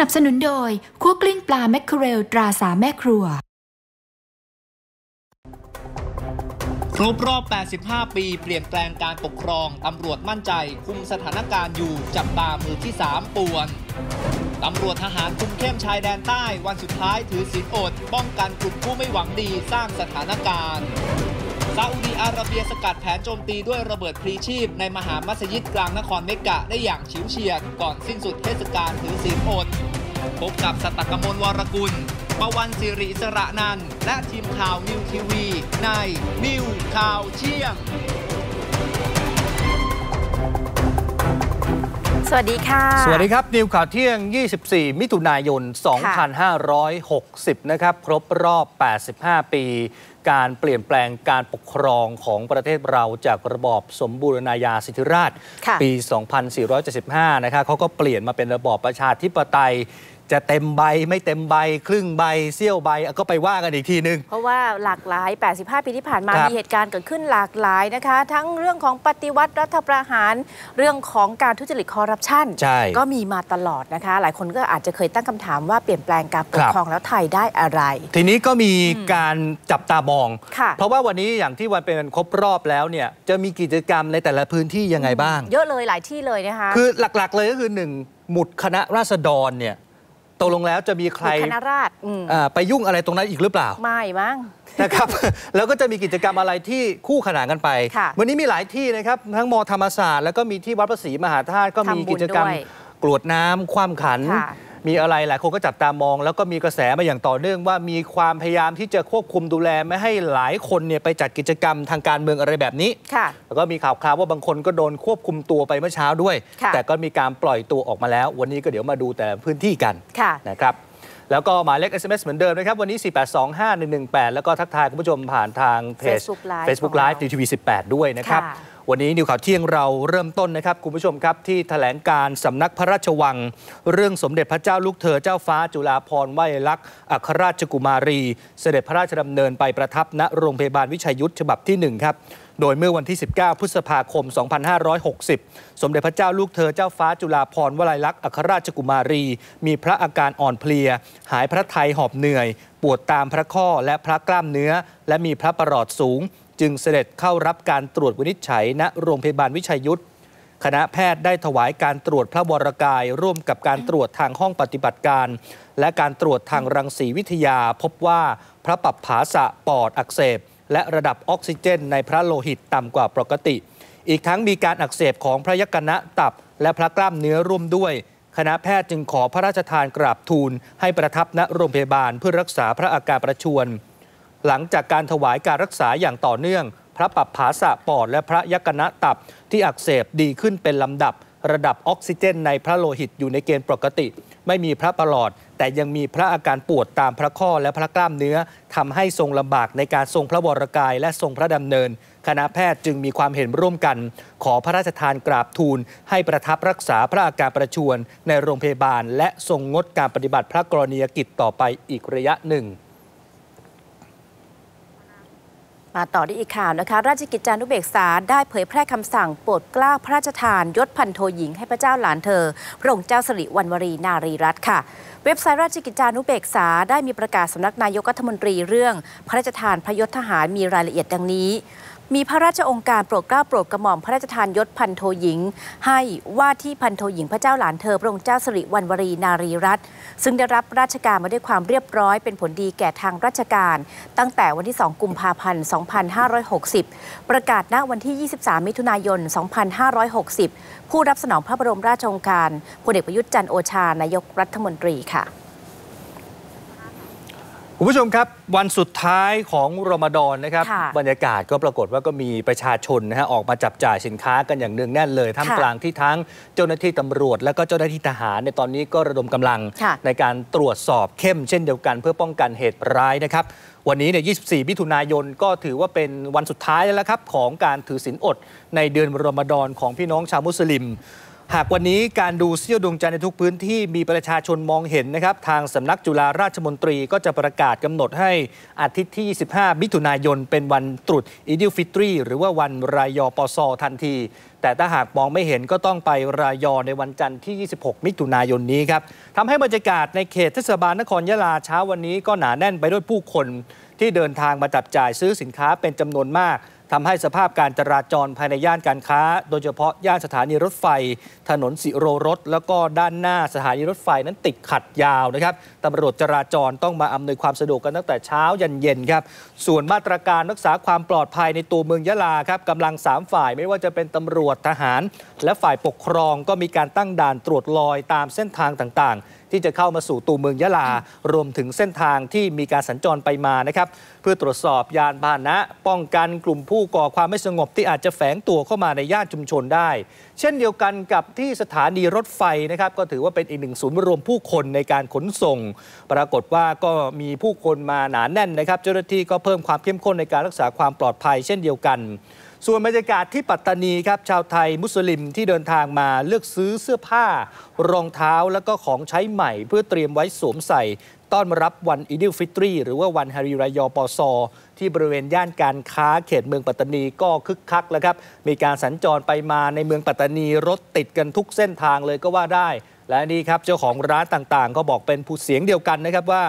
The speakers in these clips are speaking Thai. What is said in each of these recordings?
นับสนุนโดยคั่วกลิ้งปลาแมคเคอเรลตราสาแม่ครัว ครบรอบ 85 ปี เปลี่ยนแปลงการปกครอง ตำรวจมั่นใจ คุมสถานการณ์อยู่จับตามือที่ 3 ป่วน ตำรวจทหารคุมเข้มชายแดนใต้ วันสุดท้ายถือศีลอด ป้องกันกลุ่มผู้ไม่หวังดีสร้างสถานการณ์ ซาอุดีอาระเบียสกัดแผนโจมตีด้วยระเบิดพลีชีพ ในมหามัสยิดกลางนครเมกะได้อย่างฉิวเฉียด ก่อนสิ้นสุดเทศกาลถือศีลอด พบกับสตักกมลวรกุล ประวันสิริสระนันท์และทีมข่าวนิวทีวี ในนิวข่าวเที่ยงสวัสดีค่ะ สวัสดีครับ นิวข่าวเที่ยง 24 มิถุนายน 2560 นะครับ ครบรอบ 85 ปี การเปลี่ยนแปลงการปกครองของประเทศเราจากระบอบสมบูรณาญาสิทธิราชค่ะปี 2475 นะครับเขาก็เปลี่ยนมาเป็นระบอบประชาธิปไตย จะเต็มใบไม่เต็มใบ ครึ่งใบเสี้ยวใบก็ไปว่ากันอีกทีนึง เพราะว่าหลากหลาย 85 ปีที่ผ่านมาครับมีเหตุการณ์เกิดขึ้นหลากหลายนะคะ ทั้งเรื่องของปฏิวัติรัฐประหาร เรื่องของการทุจริตคอร์รัปชันใช่ก็มีมาตลอดนะคะ หลายคนก็อาจจะเคยตั้งคำถามว่าเปลี่ยนแปลงการปกครับครองแล้วไทยได้อะไร ทีนี้ก็มีการจับตามองค่ะเพราะว่าวันนี้อย่างที่วันเป็นวันครบรอบแล้วเนี่ยจะมีกิจกรรมในแต่ละพื้นที่ยังไงบ้าง เยอะเลยหลายที่เลยนะคะคือหลักๆเลยก็คือหนึ่งหมุดคณะราษฎรเนี่ย ตกลงแล้วจะมีใครคณะราษฎรอืมอ่าไปยุ่งอะไรตรงนั้นอีกหรือเปล่า ไม่มั้งนะครับ แล้วก็จะมีกิจกรรมอะไรที่คู่ขนานกันไปค่ะวันนี้มีหลายที่นะครับ ทั้งมธรรมศาสตร์แล้วก็มีที่วัดพระศรีมหาธาตุก็มีทำบุญกิจกรรมด้วยกรวดน้ำความขันค่ะ มีอะไรหลายคนก็จับตามอง แล้วก็มีกระแสมาอย่างต่อเนื่องว่ามีความพยายามที่จะควบคุมดูแลไม่ให้หลายคนเนี่ยไปจัดกิจกรรมทางการเมืองอะไรแบบนี้ค่ะแล้วก็มีข่าวคราวว่าบางคนก็โดนควบคุมตัวไปเมื่อเช้าด้วยค่ะแต่ก็มีการปล่อยตัวออกมาแล้ว วันนี้ก็เดี๋ยวมาดูแต่ละพื้นที่กันค่ะนะครับ แล้วก็หมายเลข SMS เหมือนเดิมนะครับ วันนี้ 4825118 แล้วก็ทักทายคุณผู้ชมผ่านทางเพจ Facebook Live Facebook ของเรา Live ทีวี18 ด้วยนะครับค่ะวันนี้นิวข่าวเที่ยงเราเริ่มต้นนะครับ คุณผู้ชมครับ ที่แถลงการสำนักพระราชวัง เรื่องสมเด็จพระเจ้าลูกเธอเจ้าฟ้าจุฬาภรณ์วัยลักษณ์อัครราชกุมารี เสด็จพระราชดำเนินไปประทับณโรงพยาบาลวิชัยยุทธฉบับที่1ครับ โดยเมื่อวันที่ 19 พฤษภาคม 2560 สมเด็จพระเจ้าลูกเธอเจ้าฟ้าจุฬาภรณ์วลัยลักษณ์อัครราชกุมารี มีพระอาการอ่อนเพลีย หายพระทัยหอบเหนื่อย ปวดตามพระข้อและพระกล้ามเนื้อ และมีพระประหลอดสูง จึงเสด็จเข้ารับการตรวจวินิจฉัยณโรงพยาบาลวิชัยยุทธคณะแพทย์ได้ถวายการตรวจพระวรกาย ร่วมกับการตรวจทางห้องปฏิบัติการ และการตรวจทางรังสีวิทยาพบว่าพระปับผาสะปอดอักเสบ และระดับออกซิเจน ในพระโลหิตต่ำกว่าปกติ อีกทั้งมีการอักเสบของพระยกนะตับ และพระกล้ามเนื้อร่วมด้วย คณะแพทย์จึงขอพระราชทานกราบทูล ให้ประทับณโรงพยาบาลเพื่อรักษาพระอาการประชวรหลังจากการถวายการรักษาอย่างต่อเนื่อง พระปับผาสะปอดและพระยกนะตับที่อักเสบดีขึ้นเป็นลำดับ ระดับออกซิเจนในพระโลหิตอยู่ในเกณฑ์ปกติ ไม่มีพระประหลอด แต่ยังมีพระอาการปวดตามพระข้อและพระกล้ามเนื้อทำให้ทรงลำบากในการทรงพระวรกายและทรงพระดำเนิน คณะแพทย์จึงมีความเห็นร่วมกัน ขอพระราชทานกราบทูล ให้ประทับรักษาพระอาการประชวรในโรงพยาบาล และทรงงดการปฏิบัติพระกรณียกิจต่อไปอีกระยะหนึ่ง มาต่อที่อีกข่าวนะคะ ราชกิจจานุเบกษาได้เผยแพร่คำสั่งโปรดเกล้าพระราชทานยศพันโทหญิงให้พระเจ้าหลานเธอ พระองค์เจ้าสิริวัณวรีนารีรัตน์ค่ะ เว็บไซต์ราชกิจจานุเบกษาได้มีประกาศสำนักนายกรัฐมนตรีเรื่อง พระราชทานพระยศทหารมีรายละเอียดดังนี้ มีพระราชองค์การโปรดเกล้าโปรดกระหม่อมพระราชทานยศพันโทหญิง ให้ว่าที่พันโทหญิงพระเจ้าหลานเธอพระองค์เจ้าสิริวัณวรีนารีรัตน์ซึ่งได้รับราชการมาด้วยความเรียบร้อย เป็นผลดีแก่ทางราชการ ตั้งแต่วันที่ 2 กุมภาพันธ์ 2560 ประกาศณวันที่ 23 มิถุนายน 2560 ผู้รับสนองพระบรมราชโองการพลเอกประยุทธ์จันทร์โอชานายกรัฐมนตรีค่ะ คุณผู้ชมครับ วันสุดท้ายของรอมฎอนนะครับค่ะบรรยากาศก็ปรากฏว่าก็มีประชาชนนะฮะออกมาจับจ่ายสินค้ากันอย่างเนืองแน่นเลย ท่ามค่ะกลางที่ทั้งเจ้าหน้าที่ตำรวจ และก็เจ้าหน้าที่ทหารในตอนนี้ก็ระดมกำลังค่ะในการตรวจสอบเข้มเช่นเดียวกัน เพื่อป้องกันเหตุร้ายนะครับ วันนี้เนี่ย24 มิถุนายนก็ถือว่าเป็นวันสุดท้ายแล้วครับของการถือศีลอดในเดือนรอมฎอนของพี่น้องชาวมุสลิม หากวันนี้การดูเสี้ยวดวงจันทร์ในทุกพื้นที่มีประชาชนมองเห็นนะครับ ทางสำนักจุฬาราชมนตรีก็จะประกาศกำหนดให้อาทิตย์ที่ 25 มิถุนายน เป็นวันตรุษอีดิลฟิตรี หรือว่าวันรายอปซอทันที แต่ถ้าหากมองไม่เห็นก็ต้องไปรายอในวันจันทร์ที่ 26 มิถุนายนนี้ครับทำให้บรรยากาศในเขตเทศบาลนครยะลาเช้าวันนี้ก็หนาแน่นไปด้วยผู้คนที่เดินทางมาจับจ่ายซื้อสินค้าเป็นจำนวนมาก ทำให้สภาพการจราจรภายในย่านการค้า โดยเฉพาะย่านสถานีรถไฟ ถนนสิโรรถ แล้วก็ด้านหน้าสถานีรถไฟนั้นติดขัดยาวนะครับตำรวจจราจรต้องมาอำนวยความสะดวกกันตั้งแต่เช้ายันเย็นครับส่วนมาตรการรักษาความปลอดภัยในตัวเมืองยะลาครับกำลัง 3 ฝ่ายไม่ว่าจะเป็นตำรวจทหาร และฝ่ายปกครองก็มีการตั้งด่านตรวจลอยตามเส้นทางต่างๆ ที่จะเข้ามาสู่ตัวเมืองยะลา รวมถึงเส้นทางที่มีการสัญจรไปมานะครับ เพื่อตรวจสอบยานพาหนะ ป้องกันกลุ่มผู้ก่อความไม่สงบที่อาจจะแฝงตัวเข้ามาในย่านชุมชนได้ เช่นเดียวกันกับที่สถานีรถไฟนะครับ ก็ถือว่าเป็นอีกหนึ่งศูนย์รวมผู้คนในการขนส่ง ปรากฏว่าก็มีผู้คนมาหนาแน่นนะครับ เจ้าหน้าที่ก็เพิ่มความเข้มข้นในการรักษาความปลอดภัย เช่นเดียวกัน ส่วนบรรยากาศที่ปัตตานีครับชาวไทยมุสลิมที่เดินทางมาเลือกซื้อเสื้อผ้ารองเท้าแล้วก็ของใช้ใหม่ เพื่อเตรียมไว้สวมใส่ ต้อนรับวันอิดิลฟิตรี หรือว่าวันฮาริรายอปอซอ ที่บริเวณย่านการค้าเขตเมืองปัตตานีก็คึกคักแล้วครับ มีการสัญจรไปมาในเมืองปัตตานีรถติดกันทุกเส้นทางเลยก็ว่าได้ และนี่ครับเจ้าของร้านต่างๆ ก็บอกเป็นผู้เสียงเดียวกันนะครับว่า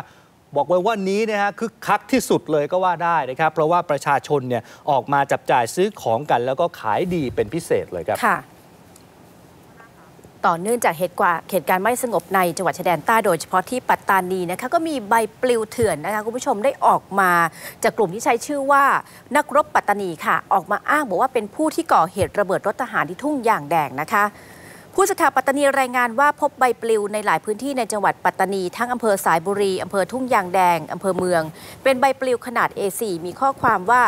บอกไว้ว่านี้นะฮะคึกคักที่สุดเลยก็ว่าได้นะครับ เพราะว่าประชาชนเนี่ยออกมาจับจ่ายซื้อของกัน แล้วก็ขายดีเป็นพิเศษเลยครับค่ะต่อเนื่องจากเหตุการณ์เหตุการณ์ไม่สงบในจังหวัดชายแดนใต้โดยเฉพาะที่ปัตตานีนะคะก็มีใบปลิวเถื่อนนะคะคุณผู้ชมได้ออกมา จากกลุ่มที่ใช้ชื่อว่านักรบปัตตานีค่ะ ออกมาอ้างบอกว่าเป็นผู้ที่ก่อเหตุระเบิดรถทหารที่ทุ่งยางแดงนะคะ ผู้สื่อข่าวปัตตานีรายงานว่าพบใบปลิวในหลายพื้นที่ในจังหวัดปัตตานีทั้งอำเภอสายบุรี อำเภอทุ่งยางแดง อำเภอเมือง เป็นใบปลิวขนาด A4 มีข้อความว่า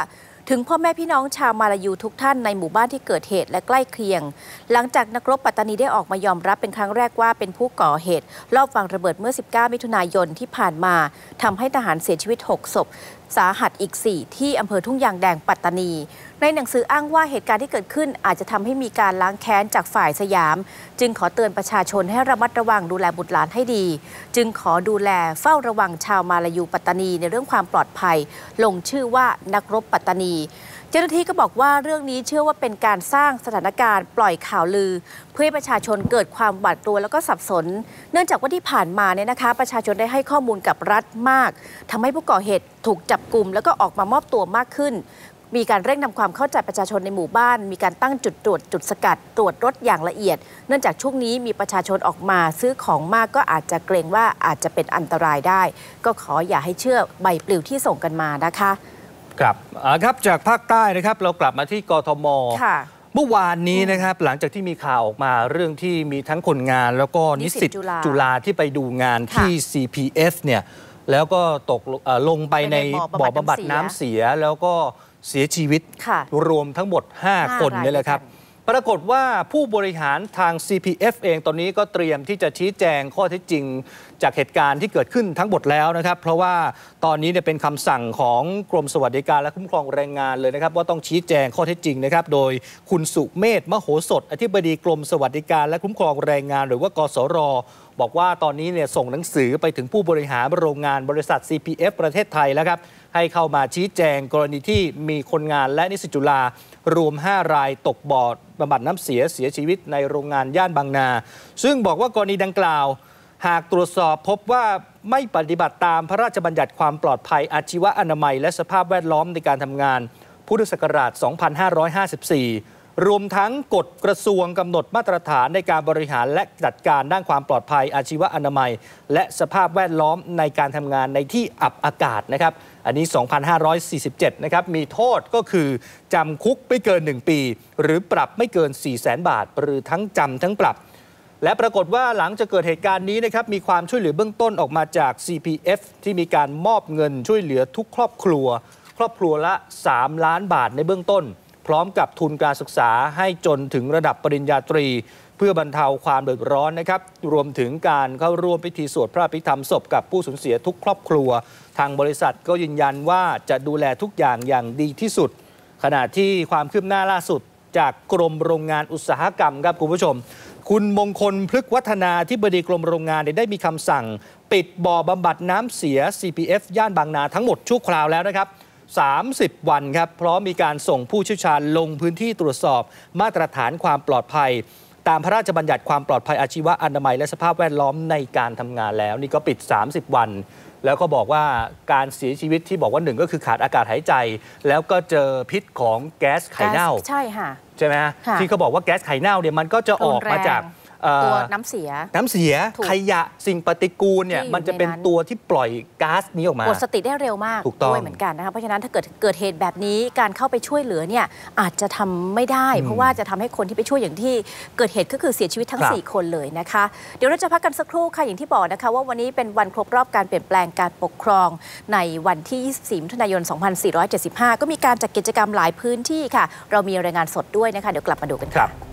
ถึงพ่อแม่พี่น้องชาวมาลายูทุกท่านในหมู่บ้านที่เกิดเหตุและใกล้เคียง หลังจากนักรบปัตตานีได้ออกมายอมรับเป็นครั้งแรกว่าเป็นผู้ก่อเหตุลอบวางระเบิดเมื่อ 19 มิถุนายนที่ผ่านมาทำให้ทหารเสียชีวิต 6 ศพ สาหัสอีก 4 ที่อำเภอทุ่งยางแดงปัตตานีในหนังสืออ้างว่าเหตุการณ์ที่เกิดขึ้นอาจจะทำให้มีการล้างแค้นจากฝ่ายสยาม จึงขอเตือนประชาชนให้ระมัดระวังดูแลบุตรหลานให้ดี จึงขอดูแลเฝ้าระวังชาวมาลายูปัตตานี ในเรื่องความปลอดภัย ลงชื่อว่านักรบปัตตานีเจ้าหน้าที่ก็บอกว่าเรื่องนี้เชื่อว่าเป็นการสร้างสถานการณ์ปล่อยข่าวลือ เพื่อให้ประชาชนเกิดความหวาดกลัวแล้วก็สับสน เนื่องจากว่าที่ผ่านมาเนี่ยนะคะ ประชาชนได้ให้ข้อมูลกับรัฐมากทำให้ผู้ก่อเหตุถูกจับกลุ่มแล้วก็ออกมามอบตัวมากขึ้น มีการเร่งนำความเข้าใจประชาชนในหมู่บ้าน มีการตั้งจุดตรวจจุดสกัดตรวจรถอย่างละเอียด เนื่องจากช่วงนี้มีประชาชนออกมาซื้อของมากก็อาจจะเกรงว่าอาจจะเป็นอันตรายได้ ก็ขออย่าให้เชื่อใบปลิวที่ส่งกันมานะคะครับครับจากภาคใต้นะครับเรากลับมาที่กทมเมื่อวานนี้นะครับหลังจากที่มีข่าวออกมาเรื่องที่มีทั้งคนงานแล้วก็นิสิตจุฬาที่ไปดูงานที่ CPF เนี่ยแล้วก็ตกลงไปในบ่อบำบัดน้ำเสียแล้วก็ เสียชีวิต รวมทั้งหมด 5 คนนี่แหละครับ ปรากฏว่าผู้บริหารทาง CPF เองตอนนี้ก็เตรียมที่จะชี้แจงข้อเท็จจริงจากเหตุการณ์ที่เกิดขึ้นทั้งหมดแล้วนะครับ เพราะว่าตอนนี้เนี่ยเป็นคำสั่งของกรมสวัสดิการและคุ้มครองแรงงานเลยนะครับ ว่าต้องชี้แจงข้อเท็จจริงนะครับ โดยคุณสุเมธมโหสถ อธิบดีกรมสวัสดิการและคุ้มครองแรงงาน หรือว่ากสรบอกว่าตอนนี้เนี่ยส่งหนังสือไปถึงผู้บริหารโรงงานบริษัท CPF ประเทศไทยแล้วครับให้เข้ามาชี้แจงกรณีที่มีคนงานและนิสิตจุฬารวม 5 รายตกบ่อบำบัดน้ำเสียเสียชีวิตในโรงงานย่านบางนา ซึ่งบอกว่ากรณีดังกล่าว หากตรวจสอบพบว่าไม่ปฏิบัติตามพระราชบัญญัติความปลอดภัยอาชีวะอนามัย และสภาพแวดล้อมในการทำงาน พุทธศักราช 2554 รวมทั้งกฎกระทรวงกำหนดมาตรฐานในการบริหารและจัดการด้านความปลอดภัยอาชีวะอนามัย และสภาพแวดล้อมในการทำงานในที่อับอากาศนะครับ อันนี้ 2,547 นะครับ มีโทษก็คือจำคุกไม่เกิน 1 ปี หรือปรับไม่เกิน 4 0 0 0 0 0 บาท หรือทั้งจำทั้งปรับ และปรากฏว่าหลังจากเกิดเหตุการณ์นี้นะครับมีความช่วยเหลือเบื้องต้นออกมาจาก CPF ที่มีการมอบเงินช่วยเหลือทุกครอบครัว ครอบครัวละ 3 ล้านบาทในเบื้องต้น พร้อมกับทุนการศึกษาให้จนถึงระดับปริญญาตรี เพื่อบรรเทาความเดือดร้อนนะครับรวมถึงการเข้าร่วมพิธีสวดพระพิธรรมศพกับผู้สูญเสียทุกครอบครัว ทางบริษัทก็ยืนยันว่าจะดูแลทุกอย่างอย่างดีที่สุด ขณะที่ความคืบหน้าล่าสุดจากกรมโรงงานอุตสาหกรรมครับคุณผู้ชม คุณมงคลพฤกวัฒนาที่บดีกรมโรงงานได้มีคำสั่ง ปิดบ่อบำบัดน้ำเสีย CPF ย่านบางนาทั้งหมดชั่วคราวแล้วนะครับ 30 วันครับเพราะมีการส่งผู้เชี่ยวชาญลงพื้นที่ตรวจสอบ มาตรฐานความปลอดภัย ตามพระราชบัญญัติความปลอดภัยอาชีวะอนามัยและสภาพแวดล้อมในการทำงานแล้ว นี่ก็ปิด 30 วัน แล้วก็บอกว่าการเสียชีวิตที่บอกว่าหนึ่งก็คือขาดอากาศหายใจ แล้วก็เจอพิษของแก๊สไข่เน่า ใช่ค่ะ ใช่ไหมฮะค่ะที่เขาบอกว่าแก๊สไข่เน่าเนี่ยมันก็จะออกมาจากเอ่อ ตัวน้ำเสีย น้ำเสียถูกขยะสิ่งปฏิกูลเนี่ยที่อยู่มันจะเป็นในนั้นตัวที่ปล่อยก๊าซนี้ออกมาหมดสติได้เร็วมากถูกต้องด้วยเหมือนกันนะคะเพราะฉะนั้นถ้าเกิดเกิดเหตุแบบนี้การเข้าไปช่วยเหลือเนี่ยอาจจะทำไม่ได้อืมเพราะว่าจะทำให้คนที่ไปช่วยอย่างที่เกิดเหตุก็คือเสียชีวิตทั้งครับ4คนเลยนะคะเดี๋ยวเราจะพักกันสักครู่ค่ะอย่างที่บอกนะคะว่าวันนี้เป็นวันครบรอบการเปลี่ยนแปลงการปกครองในวันที่ 24 มิถุนายน 2475 ก็มีการจัดกิจกรรมหลายพื้นที่ค่ะ เรามีรายงานสดด้วยนะคะเดี๋ยวกลับมาดูกันครัค่ะบ